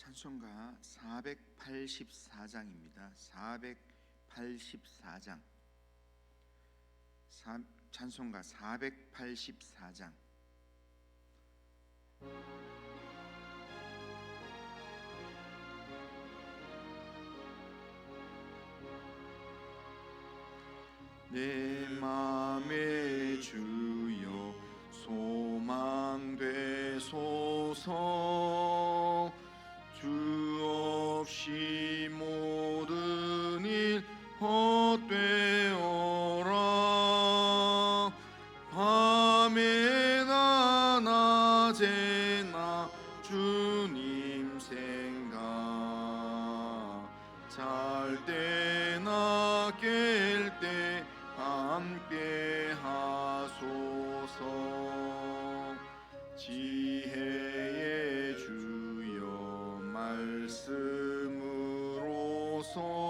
찬송가 484장입니다. 484장. 사, 찬송가 484장. 내 맘의 주여 소망되소서 주 없이 모든 일 헛되어라. 밤에나 낮에나 주님 생각 잘 때나 깰 때 함께 하소서. 지혜 말씀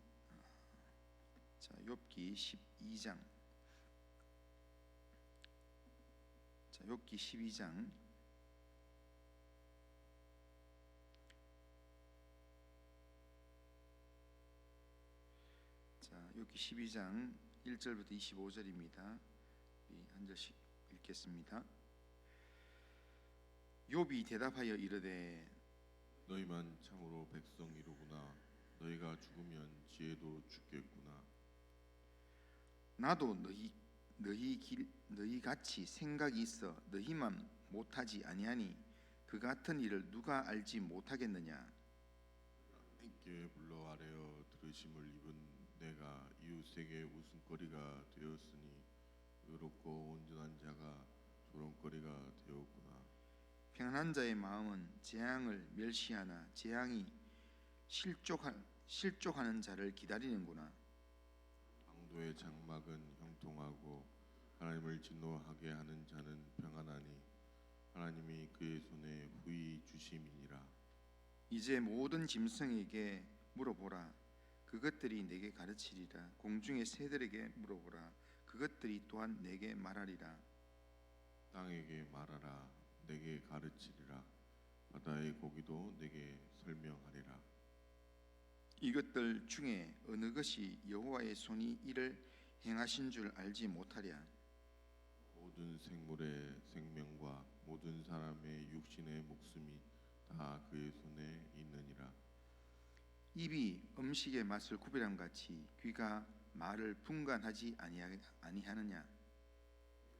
자, 욥기 12장. 자, 욥기 12장 자, 욥기 12장 1절부터 25절입니다. 한 절씩 읽겠습니다. 욥이 대답하여 이르되 너희만 참으로 백성이로구나 너희가 죽으면 지혜도 죽겠구나 나도 너희 너희 길 너희 같이 생각이 있어 너희만 못하지 아니하니 그 같은 일을 누가 알지 못하겠느냐? 함께 불러 아래어 들으심을 입은 내가 이웃에게 웃음거리가 되었으니 의롭고 온전한 자가 조롱거리가 되었구나. 평안한 자의 마음은 재앙을 멸시하나 재앙이 실족하, 실족하는 자를 기다리는구나 강도의 장막은 형통하고 하나님을 진노하게 하는 자는 평안하니 하나님이 그의 손에 후히 주심이니라. 이제 모든 짐승에게 물어보라. 그것들이 내게 가르치리라. 공중의 새들에게 물어보라. 그것들이 또한 내게 말하리라. 땅에게 말하라. 내게 가르치리라. 바다의 고기도 내게 설명하리라 이것들 중에 어느 것이 여호와의 손이 이를 행하신 줄 알지 못하랴? 모든 생물의 생명과 모든 사람의 육신의 목숨이 다 그의 손에 있느니라. 입이 음식의 맛을 구별함 같이 귀가 말을 분간하지 아니하- 아니하느냐?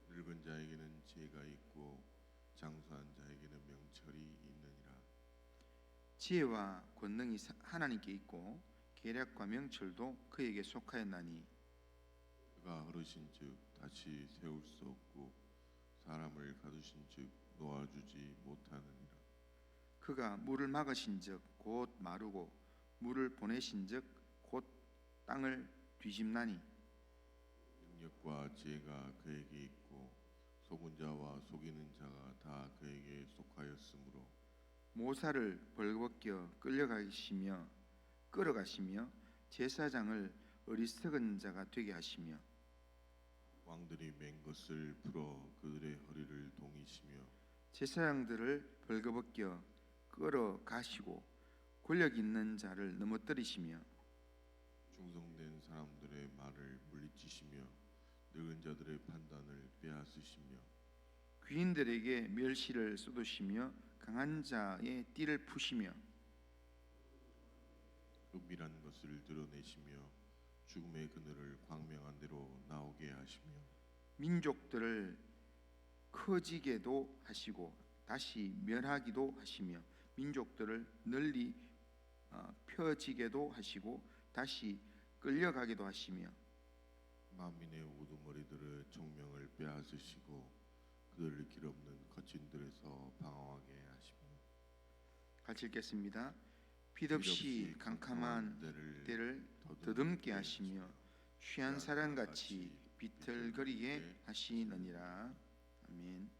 늙은 자에게는 지혜가 있고 장수한 자에게는 명철이 있느니라 지혜와 권능이 사- 하나님께 있고 계략과 명철도 그에게 속하였나니. 그가 흐르신즉 다시 세울 수 없고 사람을 가두신즉 놓아주지 못하느니라. 그가 물을 막으신즉 곧 마르고 물을 보내신즉 곧 땅을 뒤집나니. 능력과 지혜가 그에게 있고 속은 자와 속이는 자가 다 그에게 속하였으므로 모사를 벌거벗겨 끌려가시며 끌어가시며 제사장을 어리석은 자가 되게 하시며 왕들이 맨 것을 풀어 그들의 허리를 동이시며 제사장들을 벌거벗겨 끌어가시고 권력 있는 자를 넘어뜨리시며 충성된 사람들의 말을 물리치시며 늙은 자들의 판단을 빼앗으시며 귀인들에게 멸시를 쏟으시며 강한 자의 띠를 푸시며 은밀한 것을 드러내시며 죽음의 그늘을 광명한 대로 나오게 하시며 민족들을 커지게도 하시고 다시 멸하기도 하시며 민족들을 널리 어, 펴지게도 하시고 다시 끌려가기도 하시며 만민의 우두머리들의 총명을 빼앗으시고 그들을 길 없는 거친들에서 방황하게 같이 읽겠습니다. 빛없이 캄캄한 때를 더듬게 하시며 취한 사람같이 비틀거리게 하시느니라. 아멘.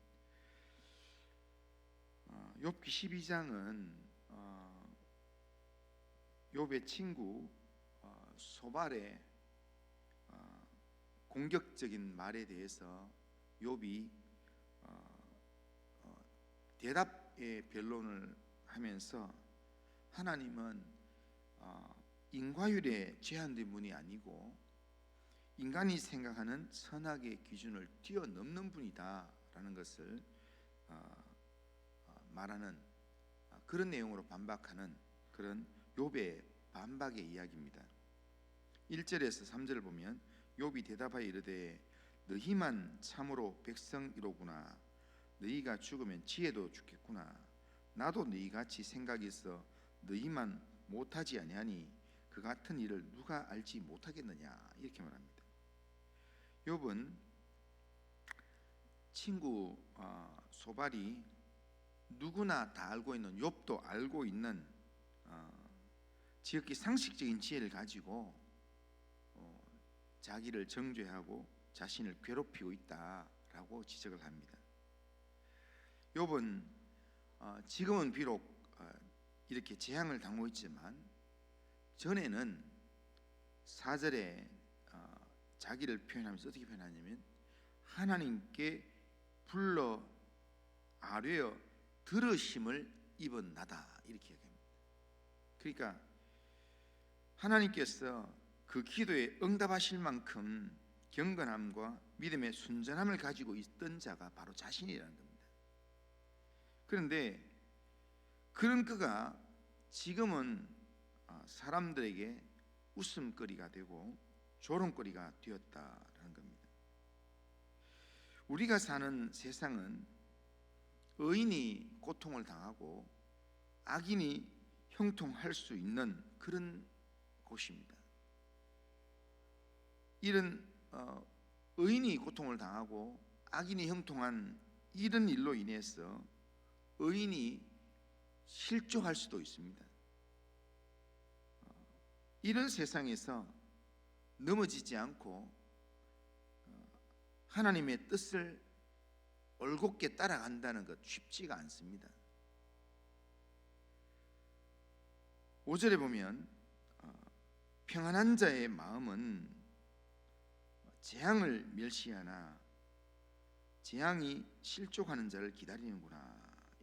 어, 욥기 12장은 어, 욥의 친구 어, 소발의 어, 공격적인 말에 대해서 욥이 대답의 변론을 하면서 하나님은 어, 인과율에 제한된 분이 아니고 인간이 생각하는 선악의 기준을 뛰어넘는 분이다라는 것을 어, 어, 말하는 어, 그런 내용으로 반박하는 그런 욥의 반박의 이야기입니다. 1절에서 3절을 보면 욥이 대답하여 이르되 너희만 참으로 백성이로구나 너희가 죽으면 지혜도 죽겠구나 나도 너희 같이 생각이 있어 너희만 못하지 아니하니 그 같은 일을 누가 알지 못하겠느냐 이렇게 말합니다. 욥은 친구 어, 소발이 누구나 다 알고 있는 욥도 알고 있는 어, 지극히 상식적인 지혜를 가지고 어, 자기를 정죄하고 자신을 괴롭히고 있다라고 지적을 합니다. 욥은 어, 지금은 비록 어, 이렇게 재앙을 당하고 있지만 전에는 사절에 어, 자기를 표현하면서 어떻게 표현하냐면 하나님께 불러 아뢰어 들으심을 입은 나다 이렇게 얘기합니다. 그러니까 하나님께서 그 기도에 응답하실 만큼 경건함과 믿음의 순전함을 가지고 있던 자가 바로 자신이라는 겁니다. 그런데 그런 그가 지금은 아, 사람들에게 웃음거리가 되고 조롱거리가 되었다라는 겁니다. 우리가 사는 세상은 의인이 고통을 당하고 악인이 형통할 수 있는 그런 곳입니다. 이런 어, 의인이 고통을 당하고 악인이 형통한 이런 일로 인해서 의인이 실족할 수도 있습니다. 어, 이런 세상에서 넘어지지 않고 어, 하나님의 뜻을 올곧게 따라간다는 것 쉽지가 않습니다. 5절에 보면 어, 평안한 자의 마음은 재앙을 멸시하나 재앙이 실족하는 자를 기다리는구나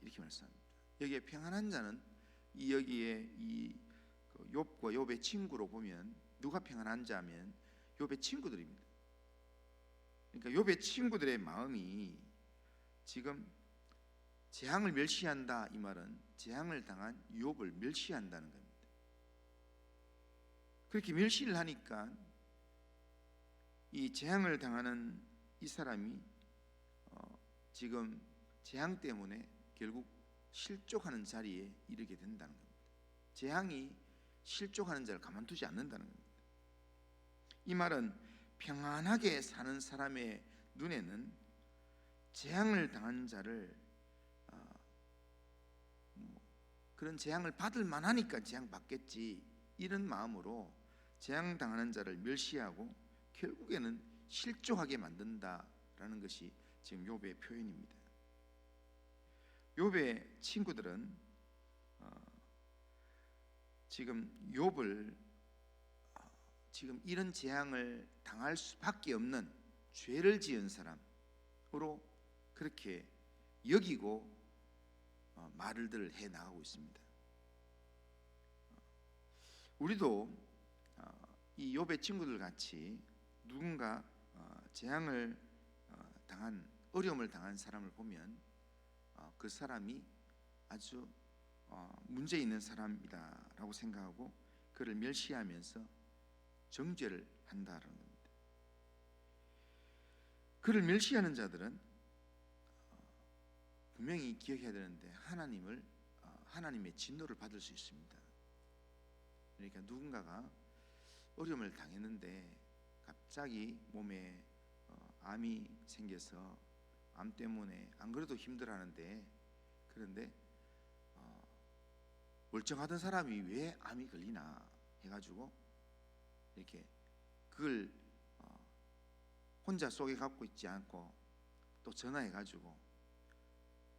이렇게 말씀합니다. 여기에 평안한 자는 이 여기에 이그 욥과 욥의 친구로 보면 누가 평안한 자면 욥의 친구들입니다. 그러니까 욥의 친구들의 마음이 지금 재앙을 멸시한다 이 말은 재앙을 당한 욥을 멸시한다는 겁니다. 그렇게 멸시를 하니까 이 재앙을 당하는 이 사람이 어, 지금 재앙 때문에 결국 실족하는 자리에 이르게 된다는 겁니다. 재앙이 실족하는 자를 가만두지 않는다는 겁니다. 이 말은 평안하게 사는 사람의 눈에는 재앙을 당한 자를 어, 뭐 그런 재앙을 받을 만하니까 재앙 받겠지 이런 마음으로 재앙 당하는 자를 멸시하고 결국에는 실족하게 만든다라는 것이 지금 욥의 표현입니다. 욥의 친구들은 어, 지금 욥을 어, 지금 이런 재앙을 당할 수밖에 없는 죄를 지은 사람으로 그렇게 여기고 어, 말을들 해 나가고 있습니다. 어, 우리도 어, 이 욥의 친구들 같이 누군가 어, 재앙을 어, 당한 어려움을 당한 사람을 보면 어, 그 사람이 아주 어, 문제 있는 사람이다라고 생각하고 그를 멸시하면서 정죄를 한다라는 겁니다. 그를 멸시하는 자들은 어, 분명히 기억해야 되는데 하나님을 어, 하나님의 진노를 받을 수 있습니다. 그러니까 누군가가 어려움을 당했는데 갑자기 몸에 어, 암이 생겨서 암 때문에 안 그래도 힘들어하는데 그런데 어, 멀쩡하던 사람이 왜 암이 걸리나 해가지고 이렇게 그걸 어, 혼자 속에 갖고 있지 않고 또 전화해가지고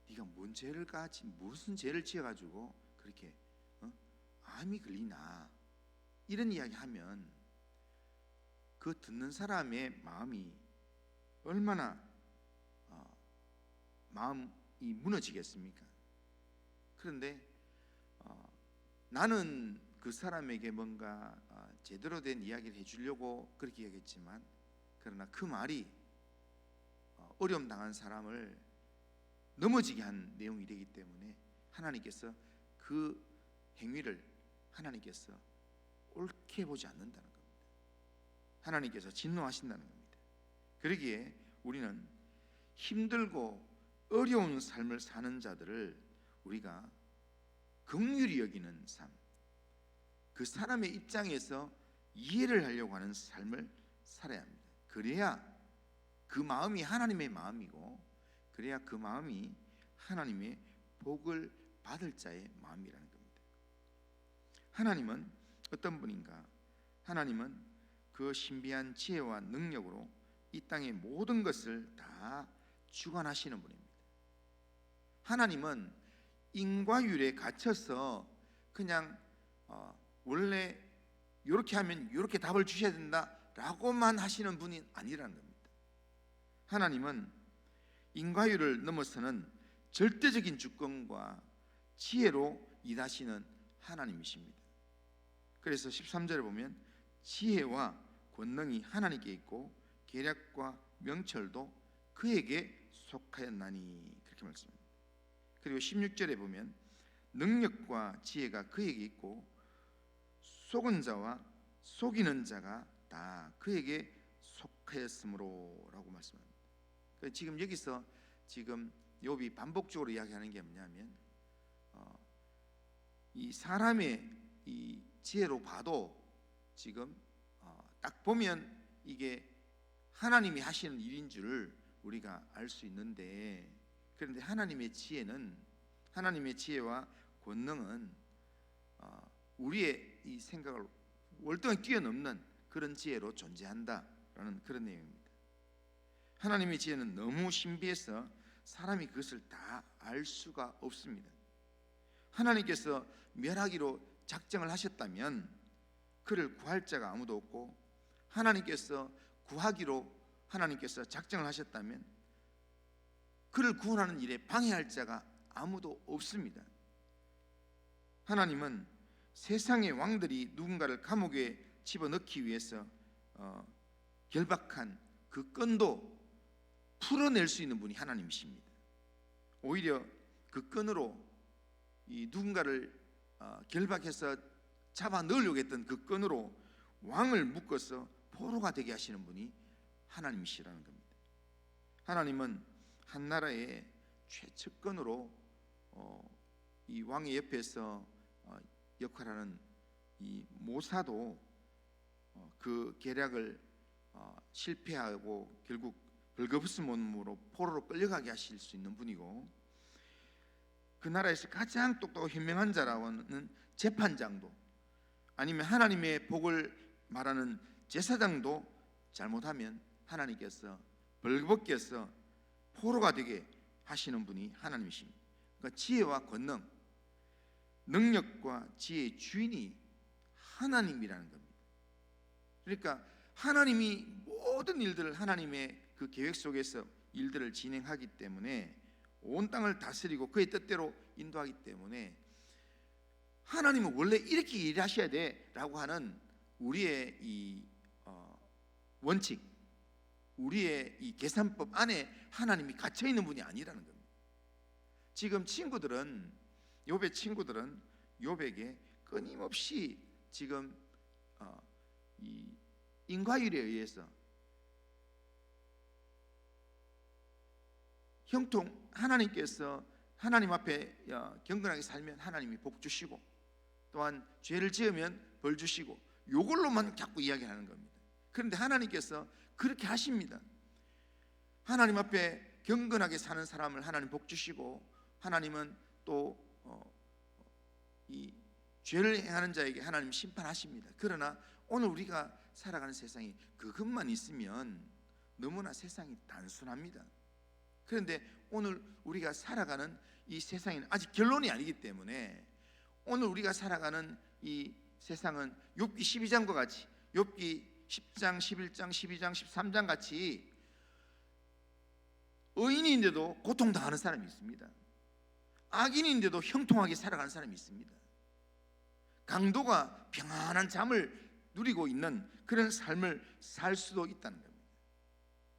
네가 뭔 죄를 까지 무슨 죄를 지어가지고 그렇게 어? 암이 걸리나 이런 이야기 하면 그 듣는 사람의 마음이 얼마나 어, 마음이 무너지겠습니까? 그런데 어, 나는 그 사람에게 뭔가 어, 제대로 된 이야기를 해주려고 그렇게 얘기했지만 그러나 그 말이 어, 어려움 당한 사람을 넘어지게 한 내용이 되기 때문에 하나님께서 그 행위를 하나님께서 옳게 보지 않는다는 겁니다. 하나님께서 진노하신다는 겁니다. 그러기에 우리는 힘들고 어려운 삶을 사는 자들을 우리가 긍휼히 여기는 삶, 그 사람의 입장에서 이해를 하려고 하는 삶을 살아야 합니다. 그래야 그 마음이 하나님의 마음이고, 그래야 그 마음이 하나님의 복을 받을 자의 마음이라는 겁니다. 하나님은 어떤 분인가? 하나님은 그 신비한 지혜와 능력으로 이 땅의 모든 것을 다 주관하시는 분입니다. 하나님은 인과율에 갇혀서 그냥 어, 원래 이렇게 하면 이렇게 답을 주셔야 된다라고만 하시는 분이 아니라는 겁니다. 하나님은 인과율을 넘어서는 절대적인 주권과 지혜로 일하시는 하나님이십니다. 그래서 13절에 보면 지혜와 권능이 하나님께 있고 계략과 명철도 그에게 속하였나니 그렇게 말씀합니다. 그리고 16절에 보면 능력과 지혜가 그에게 있고 속은 자와 속이는 자가 다 그에게 속하였으므로라고 말씀합니다. 그러니까 지금 여기서 지금 욥이 반복적으로 이야기하는 게 뭐냐면 어, 이 사람의 이 지혜로 봐도 지금 어, 딱 보면 이게 하나님이 하시는 일인 줄을 우리가 알 수 있는데 그런데 하나님의 지혜는 하나님의 지혜와 권능은 어, 우리의 이 생각을 월등히 뛰어넘는 그런 지혜로 존재한다라는 그런 내용입니다. 하나님의 지혜는 너무 신비해서 사람이 그것을 다 알 수가 없습니다. 하나님께서 멸하기로 작정을 하셨다면 그를 구할 자가 아무도 없고 하나님께서 구하기로 하나님께서 작정을 하셨다면 그를 구원하는 일에 방해할 자가 아무도 없습니다. 하나님은 세상의 왕들이 누군가를 감옥에 집어넣기 위해서 어, 결박한 그 끈도 풀어낼 수 있는 분이 하나님이십니다. 오히려 그 끈으로 이 누군가를 어, 결박해서 잡아 넣으려고 했던 그 끈으로 왕을 묶어서 포로가 되게 하시는 분이 하나님이시라는 겁니다. 하나님은 한 나라의 최측근으로 어, 이 왕의 옆에서 어, 역할하는 이 모사도 어, 그 계략을 어, 실패하고 결국 벌거벗은 몸으로 포로로 끌려가게 하실 수 있는 분이고 그 나라에서 가장 똑똑하고 현명한 자라고는 재판장도 아니면 하나님의 복을 말하는 제사장도 잘못하면 하나님께서 벌거벗겨서 포로가 되게 하시는 분이 하나님이십니다. 그러니까 지혜와 권능, 능력과 지혜의 주인이 하나님이라는 겁니다. 그러니까 하나님이 모든 일들을 하나님의 그 계획 속에서 일들을 진행하기 때문에 온 땅을 다스리고 그의 뜻대로 인도하기 때문에 하나님은 원래 이렇게 일하셔야 돼라고 하는 우리의 이 어, 원칙, 우리의 이 계산법 안에 하나님이 갇혀 있는 분이 아니라는 겁니다. 지금 친구들은 요배 친구들은 요백에 끊임없이 지금 어, 이 인과율에 의해서 형통 하나님께서 하나님 앞에 어, 경건하게 살면 하나님이 복 주시고 또한 죄를 지으면 벌 주시고 요걸로만 자꾸 이야기하는 겁니다. 그런데 하나님께서 그렇게 하십니다. 하나님 앞에 경건하게 사는 사람을 하나님 복 주시고 하나님은 또이 어, 죄를 행하는 자에게 하나님 심판하십니다. 그러나 오늘 우리가 살아가는 세상이 그것만 있으면 너무나 세상이 단순합니다. 그런데 오늘 우리가 살아가는 이 세상에는 아직 결론이 아니기 때문에 오늘 우리가 살아가는 이 세상은 욥기 12장과 같이 욥기 10장, 11장, 12장, 13장 같이 의인인데도 고통당하는 사람이 있습니다. 악인인데도 형통하게 살아가는 사람이 있습니다. 강도가 평안한 잠을 누리고 있는 그런 삶을 살 수도 있다는 겁니다.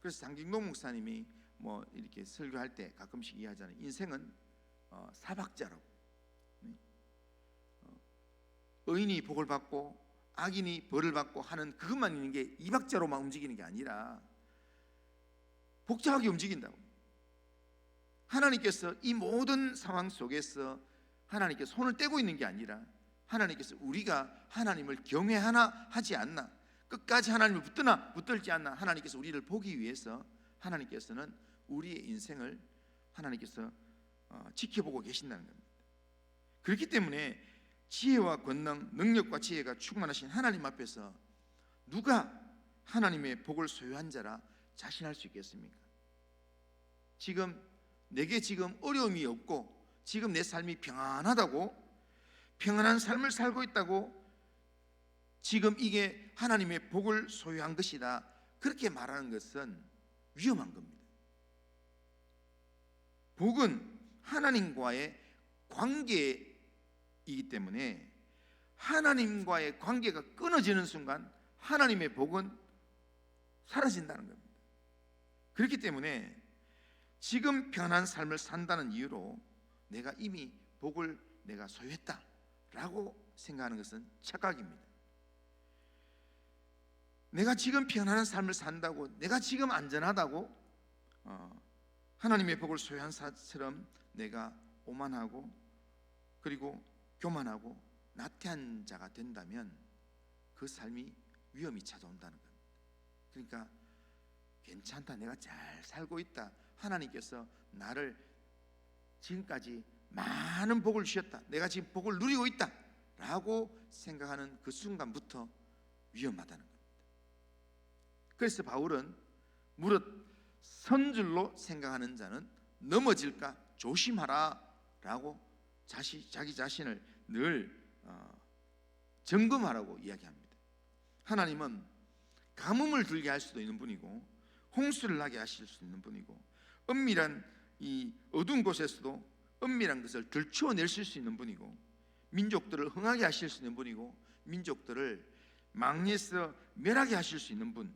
그래서 장경동 목사님이 뭐 이렇게 설교할 때 가끔씩 이야기하잖아요. 인생은 어, 사박자라고. 네. 어, 의인이 복을 받고 악인이 벌을 받고 하는 그것만 있는 게 이박자로만 움직이는 게 아니라 복잡하게 움직인다고. 하나님께서 이 모든 상황 속에서 하나님께 손을 떼고 있는 게 아니라 하나님께서 우리가 하나님을 경외하나 하지 않나 끝까지 하나님을 붙드나 붙들지 않나 하나님께서 우리를 보기 위해서 하나님께서는 우리의 인생을 하나님께서 어, 지켜보고 계신다는 겁니다. 그렇기 때문에 지혜와 권능, 능력과 지혜가 충만하신 하나님 앞에서 누가 하나님의 복을 소유한 자라 자신할 수 있겠습니까? 지금 내게 지금 어려움이 없고 지금 내 삶이 평안하다고 평안한 삶을 살고 있다고 지금 이게 하나님의 복을 소유한 것이다. 그렇게 말하는 것은 위험한 겁니다. 복은 하나님과의 관계 이기 때문에 하나님과의 관계가 끊어지는 순간 하나님의 복은 사라진다는 겁니다. 그렇기 때문에 지금 편한 삶을 산다는 이유로 내가 이미 복을 내가 소유했다라고 생각하는 것은 착각입니다. 내가 지금 편안한 삶을 산다고 내가 지금 안전하다고 어, 하나님의 복을 소유한 사처럼 내가 오만하고 그리고 교만하고 나태한 자가 된다면 그 삶이 위험이 찾아온다는 겁니다. 그러니까 괜찮다 내가 잘 살고 있다. 하나님께서 나를 지금까지 많은 복을 주셨다. 내가 지금 복을 누리고 있다. 라고 생각하는 그 순간부터 위험하다는 겁니다. 그래서 바울은 무릇 선줄로 생각하는 자는 넘어질까? 조심하라 라고 자시, 자기 자신을 늘 어, 점검하라고 이야기합니다 하나님은 가뭄을 들게 할 수도 있는 분이고 홍수를 나게 하실 수 있는 분이고 은밀한 이 어두운 곳에서도 은밀한 것을 들추어낼 수 있는 분이고 민족들을 흥하게 하실 수 있는 분이고 민족들을 망해서 멸하게 하실 수 있는 분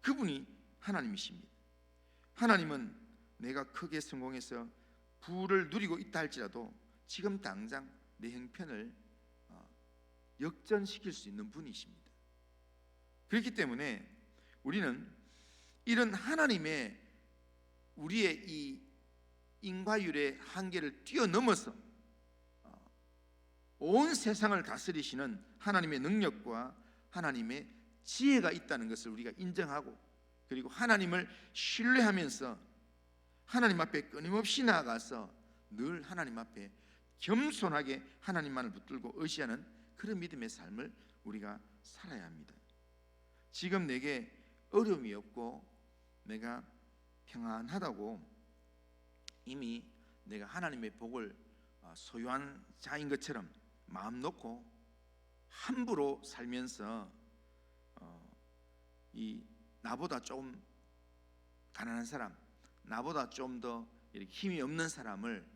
그분이 하나님이십니다. 하나님은 내가 크게 성공해서 부를 누리고 있다 할지라도 지금 당장 내 형편을 어, 역전시킬 수 있는 분이십니다. 그렇기 때문에 우리는 이런 하나님의 우리의 이 인과율의 한계를 뛰어넘어서 어, 온 세상을 다스리시는 하나님의 능력과 하나님의 지혜가 있다는 것을 우리가 인정하고 그리고 하나님을 신뢰하면서 하나님 앞에 끊임없이 나아가서 늘 하나님 앞에 겸손하게 하나님만을 붙들고 의지하는 그런 믿음의 삶을 우리가 살아야 합니다. 지금 내게 어려움이 없고 내가 평안하다고 이미 내가 하나님의 복을 어, 소유한 자인 것처럼 마음 놓고 함부로 살면서 어, 이 나보다 좀 가난한 사람, 나보다 좀 더 이렇게 힘이 없는 사람을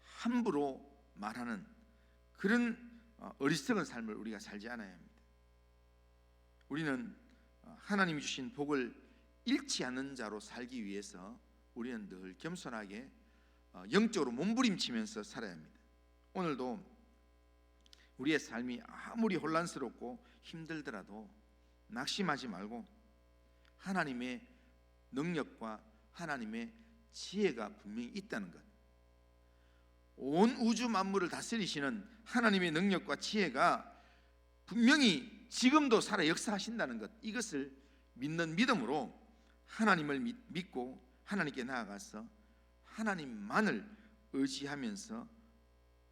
함부로 말하는 그런 어, 어리석은 삶을 우리가 살지 않아야 합니다. 우리는 어, 하나님이 주신 복을 잃지 않는 자로 살기 위해서 우리는 늘 겸손하게 어, 영적으로 몸부림치면서 살아야 합니다. 오늘도 우리의 삶이 아무리 혼란스럽고 힘들더라도 낙심하지 말고 하나님의 능력과 하나님의 지혜가 분명히 있다는 것. 온 우주 만물을 다스리시는 하나님의 능력과 지혜가 분명히 지금도 살아 역사하신다는 것. 이것을 믿는 믿음으로 하나님을 믿- 믿고 하나님께 나아가서 하나님만을 의지하면서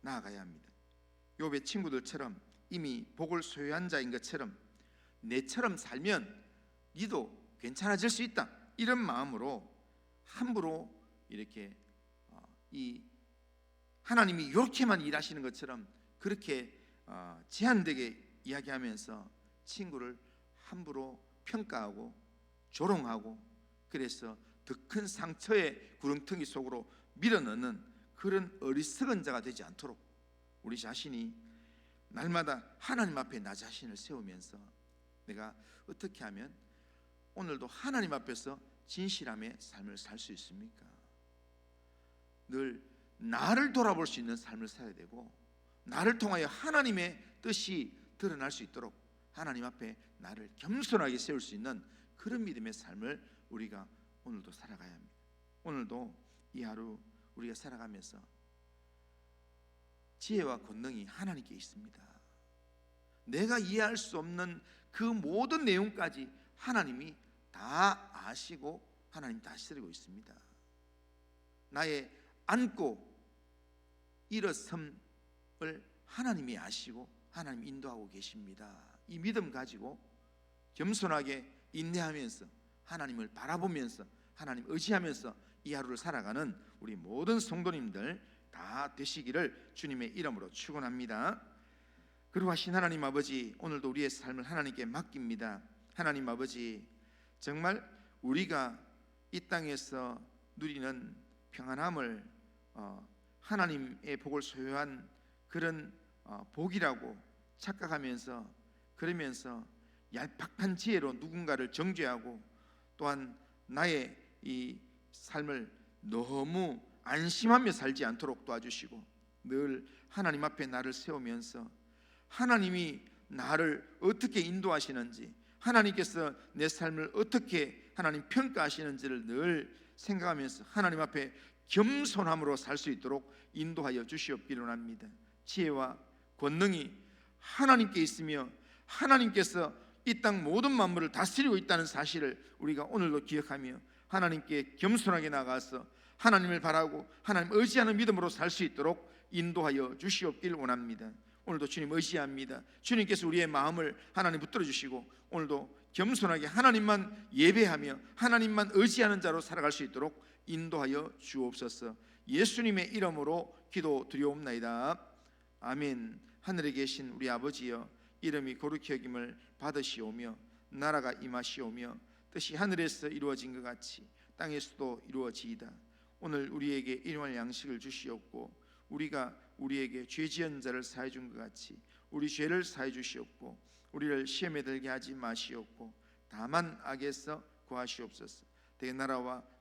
나아가야 합니다. 욥의 친구들처럼 이미 복을 소유한 자인 것처럼 내처럼 살면 니도 괜찮아질 수 있다. 이런 마음으로 함부로 이렇게 어, 이 하나님이 이렇게만 일하시는 것처럼 그렇게 어, 제한되게 이야기하면서 친구를 함부로 평가하고 조롱하고 그래서 더 큰 상처의 구렁텅이 속으로 밀어넣는 그런 어리석은 자가 되지 않도록 우리 자신이 날마다 하나님 앞에 나 자신을 세우면서 내가 어떻게 하면 오늘도 하나님 앞에서 진실함의 삶을 살 수 있습니까? 늘 나를 돌아볼 수 있는 삶을 살아야 되고 나를 통하여 하나님의 뜻이 드러날 수 있도록 하나님 앞에 나를 겸손하게 세울 수 있는 그런 믿음의 삶을 우리가 오늘도 살아가야 합니다. 오늘도 이 하루 우리가 살아가면서 지혜와 권능이 하나님께 있습니다. 내가 이해할 수 없는 그 모든 내용까지 하나님이 다 아시고 하나님 다스리고 있습니다. 나의 안고 일어섬을 하나님이 아시고 하나님 인도하고 계십니다. 이 믿음 가지고 겸손하게 인내하면서 하나님을 바라보면서 하나님 의지하면서 이 하루를 살아가는 우리 모든 성도님들 다 되시기를 주님의 이름으로 축원합니다. 그리고 하신 하나님 아버지 오늘도 우리의 삶을 하나님께 맡깁니다. 하나님 아버지 정말 우리가 이 땅에서 누리는 평안함을 어, 하나님의 복을 소유한 그런 어, 복이라고 착각하면서 그러면서 얄팍한 지혜로 누군가를 정죄하고 또한 나의 이 삶을 너무 안심하며 살지 않도록 도와주시고 늘 하나님 앞에 나를 세우면서 하나님이 나를 어떻게 인도하시는지 하나님께서 내 삶을 어떻게 하나님 평가하시는지를 늘 생각하면서 하나님 앞에 겸손함으로 살 수 있도록 인도하여 주시옵기를 원합니다. 지혜와 권능이 하나님께 있으며 하나님께서 이 땅 모든 만물을 다스리고 있다는 사실을 우리가 오늘도 기억하며 하나님께 겸손하게 나가서 하나님을 바라고 하나님 의지하는 믿음으로 살 수 있도록 인도하여 주시옵기를 원합니다. 오늘도 주님 의지합니다. 주님께서 우리의 마음을 하나님 붙들어 주시고 오늘도 겸손하게 하나님만 예배하며 하나님만 의지하는 자로 살아갈 수 있도록 인도하여 주옵소서. 예수님의 이름으로 기도 드리옵나이다. 아멘. 하늘에 계신 우리 아버지여 이름이 거룩히 여김을 받으시오며 나라가 임하시오며 뜻이 하늘에서 이루어진 것 같이 땅에서도 이루어지이다. 오늘 우리에게 일용할 양식을 주시옵고 우리가 우리에게 죄 지은 자를 사해 준 것 같이 우리 죄를 사해 주시옵고 우리를 시험에 들게 하지 마시옵고 다만 악에서 구하시옵소서. 대나라와